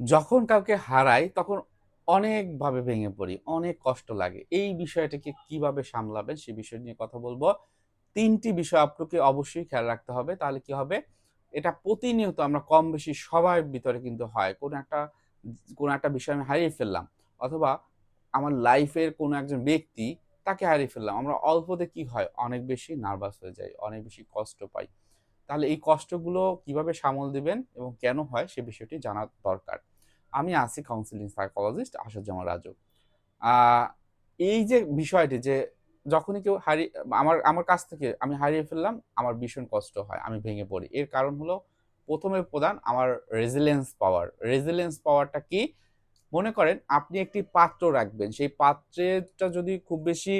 যখন কাউকে হারাই, তখন অনেকভাবে ভেঙে পড়ি, অনেক কষ্ট লাগে। এই বিষয়টাকে কীভাবে সামলাবেন সে বিষয় নিয়ে কথা বলব। তিনটি বিষয় আপনাকে অবশ্যই খেয়াল রাখতে হবে। তাহলে কি হবে? এটা প্রতিনিয়ত আমরা কম বেশি সবার ভিতরে কিন্তু হয়। কোনো একটা কোনো একটা বিষয় আমি হারিয়ে ফেললাম অথবা আমার লাইফের কোনো একজন ব্যক্তি তাকে হারিয়ে ফেললাম। আমরা অল্পতে কি হয়? অনেক বেশি নার্ভাস হয়ে যাই, অনেক বেশি কষ্ট পাই। তাহলে এই কষ্টগুলো কীভাবে সামল দিবেন এবং কেন হয় সে বিষয়টি জানা দরকার। আমি আছি কাউন্সিলিং সাইকোলজিস্ট আসাদুজ্জামান রাজু। এই যে বিষয়টি যে যখনই কেউ হারিয়ে আমার আমার কাছ থেকে আমি হারিয়ে ফেললাম, আমার ভীষণ কষ্ট হয়, আমি ভেঙে পড়ি। এর কারণ হলো প্রথমে প্রধান আমার রেজিলেন্স পাওয়ার রেজিলেন্স পাওয়ারটা কি? মনে করেন আপনি একটি পাত্র রাখবেন। সেই পাত্রটা যদি খুব বেশি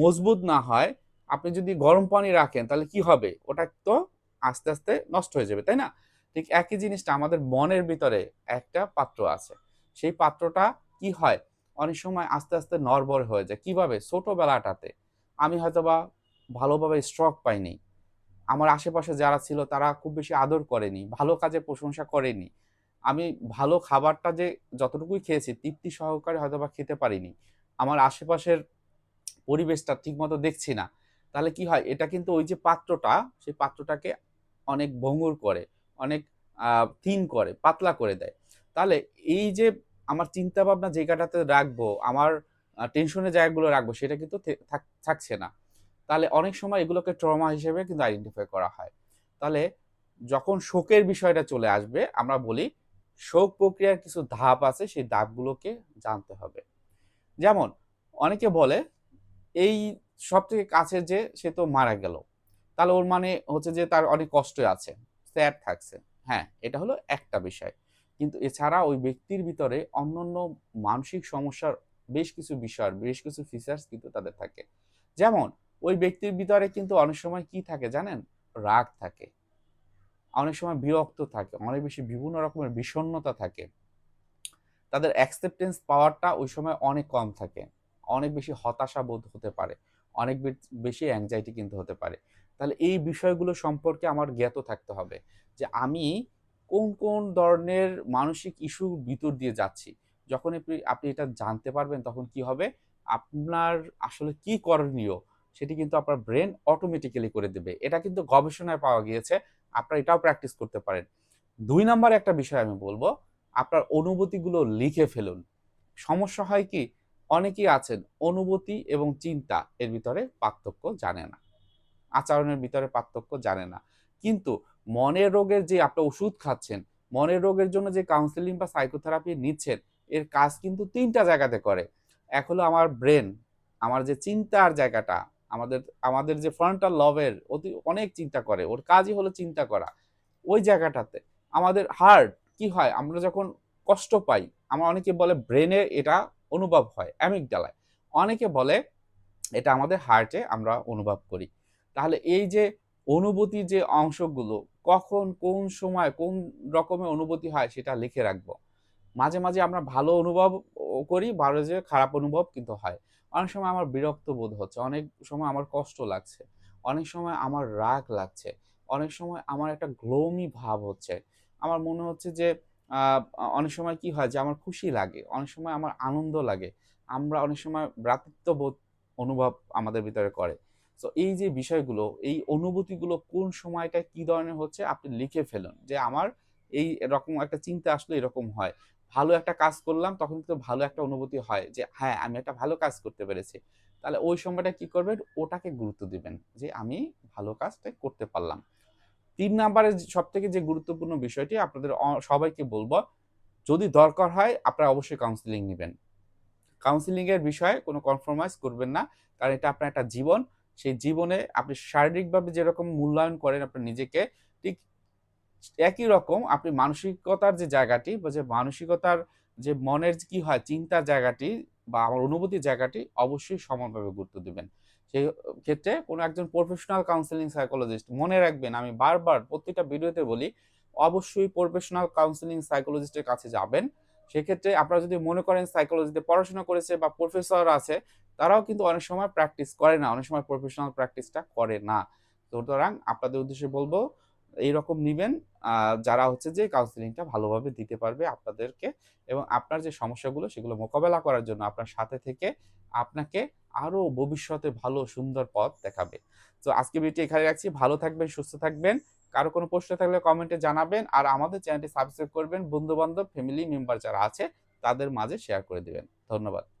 মজবুত না হয় আপনি যদি গরম পানি রাখেন, তাহলে কি হবে? ওটা তো আস্তে আস্তে নষ্ট হয়ে যাবে, তাই না? ঠিক একই জিনিসটা আমাদের মনের ভিতরে একটা পাত্র আছে। সেই পাত্রটা কি হয়? অনেক সময় আস্তে আস্তে নরবর হয়ে যায়। কীভাবে? ছোটবেলাটাতে। আমি হয়তোবা ভালোভাবে স্ট্রক পাইনি। আমার আশেপাশে যারা ছিল, তারা খুব বেশি আদর করেনি, ভালো কাজে প্রশংসা করেনি। আমি ভালো খাবারটা যে যতটুকুই খেয়েছি, তৃপ্তি সহকারে হয়তোবা খেতে পারিনি। আমার আশেপাশের পরিবেশটা ঠিকমতো দেখছি না। তাহলে কি হয়? এটা কিন্তু ওই যে পাত্রটা, সেই পাত্রটাকে অনেক ভঙ্গুর করে, অনেক থিন করে, পাতলা করে দেয়। তাহলে এই যে আমার চিন্তা ভাবনা জায়গাটাতে রাখব, আমার টেনশনের জায়গাগুলো রাখব, সেটা কিন্তু থাকছে না। তাহলে অনেক সময় এগুলোকে ট্রমা হিসেবে কিন্তু আইডেন্টিফাই করা হয়। তাহলে যখন শোকের বিষয়টা চলে আসবে, আমরা বলি শোক প্রক্রিয়ার কিছু ধাপ আছে, সেই ধাপগুলোকে জানতে হবে। যেমন, অনেকে বলে, এই সব থেকে কাছে যে সে তো মারা গেল। তাহলে ওর মানে হচ্ছে যে তার অনেক কষ্ট আছে স্যাড থাকছে। হ্যাঁ এটা হলো একটা বিষয়। কিন্তু এছাড়া ওই ব্যক্তির ভিতরে অন্যান্য মানসিক সমস্যার বেশ কিছু বিষয়, বেশ কিছু ফিচার্স কিন্তু তাদের থাকে। যেমন, ওই ব্যক্তির ভিতরে কিন্তু অনেক সময় কি থাকে জানেন? রাগ থাকে। অনেক সময় বিরক্ত থাকে, অনেক বেশি বিভিন্ন রকমের বিষণ্ণতা থাকে। তাদের অ্যাকসেপ্টেন্স পাওয়ারটা ওই সময় অনেক কম থাকে, অনেক বেশি হতাশা বোধ হতে পারে। অনেক বেশি অ্যাংজাইটি কিন্তু হতে পারে। তাহলে এই বিষয়গুলো সম্পর্কে আমার জ্ঞাত থাকতে হবে যে আমি কোন কোন ধরনের মানসিক ইস্যুর ভিতর দিয়ে যাচ্ছি। যখন আপনি এটা জানতে পারবেন তখন কি হবে? আপনার আসলে কি করণীয় সেটি কিন্তু আপনার ব্রেন অটোমেটিক্যালি করে দেবে। এটা কিন্তু গবেষণায় পাওয়া গিয়েছে, আপনারা এটাও প্র্যাকটিস করতে পারেন। দুই নাম্বার একটা বিষয় আমি বলব, আপনার অনুভূতিগুলো লিখে ফেলুন। সমস্যা হয় কি? অনেকেই আছেন অনুভূতি এবং চিন্তা এর ভিতরে পার্থক্য জানে না। আচরণের ভিতরে পার্থক্য জানে না। কিন্তু মনের রোগের যে আপনি ওষুধ খাচ্ছেন, মনের রোগের জন্য যে কাউন্সিলিং বা সাইকোথেরাপি নিচ্ছেন, এর কাজ কিন্তু তিনটা জায়গাতে করে। এক হলো আমার ব্রেন আমার যে চিন্তার জায়গাটা, আমাদের আমাদের যে ফ্রন্টাল লভের অতি, অনেক চিন্তা করে, ওর কাজই হলো চিন্তা করা। ওই জায়গাটাতে আমাদের হার্ট কি হয়, আমরা যখন কষ্ট পাই, আমার অনেকে বলে ব্রেনে এটা অনুভব হয়, অ্যামিগডালায়। অনেকে বলে, এটা আমাদের হার্টে আমরা অনুভব করি। তাহলে এই যে অনুভূতি যে অংশগুলো, কখন, কোন সময়, কোন রকমের অনুভূতি হয় সেটা লিখে রাখব। মাঝে মাঝে আমরা ভালো অনুভব করি যে খারাপ অনুভব কিন্তু হয়। অনেক সময় আমার বিরক্ত বোধ হচ্ছে, অনেক সময় আমার কষ্ট লাগছে, অনেক সময় আমার রাগ লাগছে, অনেক সময় আমার একটা গ্লোমি ভাব হচ্ছে। আমার মনে হচ্ছে যে অনেক সময় কি হয় যে আমার খুশি লাগে, অনেক সময় আমার আনন্দ লাগে, আমরা অনেক সময় ভ্রাতৃত্ববোধ অনুভব আমাদের ভিতরে করে। তো এই যে বিষয়গুলো, এই অনুভূতিগুলো কোন সময়টায় কি ধরনের হচ্ছে আপনি লিখে ফেলুন যে আমার এই রকম একটা চিন্তা আসলে এরকম হয়। ভালো একটা কাজ করলাম, তখন কিন্তু ভালো একটা অনুভূতি হয় যে হ্যাঁ আমি একটা ভালো কাজ করতে পেরেছি। তাহলে ওই সময়টা কি করবেন? ওটাকে গুরুত্ব দিবেন যে, আমি ভালো কাজটা করতে পারলাম। তিন নাম্বারে সব থেকে যে গুরুত্বপূর্ণ বিষয়টি আপনাদের সবাইকে বলব, যদি দরকার হয় আপনারা অবশ্যই কাউন্সিলিং নেবেন। কাউন্সিলিং এর বিষয়ে কোনো কনফার্মাইজ করবেন না, কারণ এটা আপনার একটা জীবন। সেই জীবনে আপনি শারীরিকভাবে যেরকম মূল্যায়ন করেন আপনার নিজেকে, ঠিক একই রকম আপনি মানসিকতার যে জায়গাটি বা যে মানসিকতার যে মনের কি হয়, চিন্তার জায়গাটি বা আমার অনুভূতির জায়গাটি অবশ্যই সমানভাবে গুরুত্ব দিবেন। সেই ক্ষেত্রে কোনো একজন প্রফেশনাল কাউন্সিলিং সাইকোলজিস্ট মনে রাখবেন, আমি বারবার প্রত্যেকটা ভিডিওতে বলি, অবশ্যই প্রফেশনাল কাউন্সিলিং সাইকোলজিস্টের কাছে যাবেন। সেক্ষেত্রে আপনারা যদি মনে করেন সাইকোলজিতে পড়াশোনা করেছে বা প্রফেসর আছে, তারাও কিন্তু অনেক সময় প্র্যাকটিস করে না, অনেক সময় প্রফেশনাল প্র্যাকটিসটা করে না। সুতরাং আপনাদের উদ্দেশ্যে বলব, এইরকম নিবেন যারা হচ্ছে যে কাউন্সিলিংটা ভালোভাবে দিতে পারবে আপনাদেরকে এবং আপনার যে সমস্যাগুলো, সেগুলো মোকাবেলা করার জন্য আপনার সাথে থেকে আপনাকে আরও ভবিষ্যতে ভালো, সুন্দর পথ দেখাবে। তো আজকে ভিডিওটি এখানে রাখছি। ভালো থাকবেন, সুস্থ থাকবেন। কারও কোনো প্রশ্ন থাকলে কমেন্টে জানাবেন। আর আমাদের চ্যানেলটি সাবস্ক্রাইব করবেন। বন্ধুবান্ধব ফ্যামিলি মেম্বার যারা আছে, তাদের মাঝে শেয়ার করে দিবেন। ধন্যবাদ।